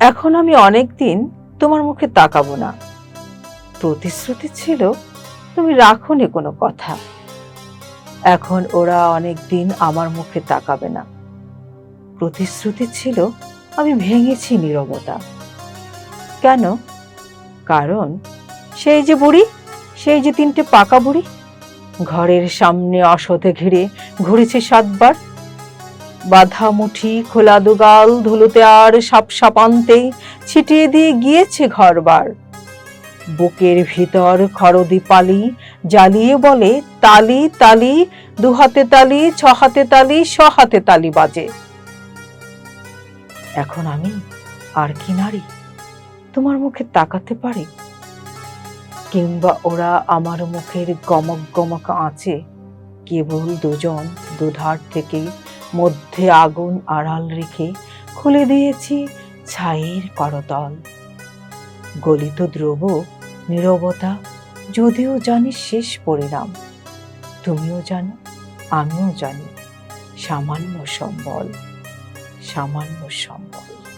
এখন আমি অনেক দিন তোমার মুখে তাকাবো না। প্রতিশ্রুতি ছিল তুমি রাখোনি কোনো কথা। এখন ওরা অনেক দিন আমার মুখে তাকাবে না। প্রতিশ্রুতি ছিল আমি ভেঙেছি নীরবতা। কেন? কারণ সেই যে বুড়ি, সেই যে তিনটে পাকা বুড়ি, ঘরের সামনে অসধে ঘিরে ঘুরেছে সাতবার বাধা মুঠি খোলা দুগাল ধুলোতে আর সাপ সাপান্তে ছিটিয়ে দিয়ে গিয়েছে ঘরবার। বুকের ভিতর খরদি পালি জ্বালিয়ে বলে, তালি তালি, দুহাতে তালি, ছহাতে তালি, সহাতে তালি বাজে। এখন আমি আর কি নারী? তোমার মুখে তাকাতে পারি? কিংবা ওরা আমার মুখের গমক গমক আঁচে? কেবল দুজন দুধার থেকে মধ্যে আগুন আড়াল রেখে খুলে দিয়েছি ছাইয়ের করতল। গলিত দ্রব নিরবতা, যদিও জানি শেষ পরিণাম। তুমিও জানো, আমিও জানি, সামান্য সম্বল সামান্য সম্বল।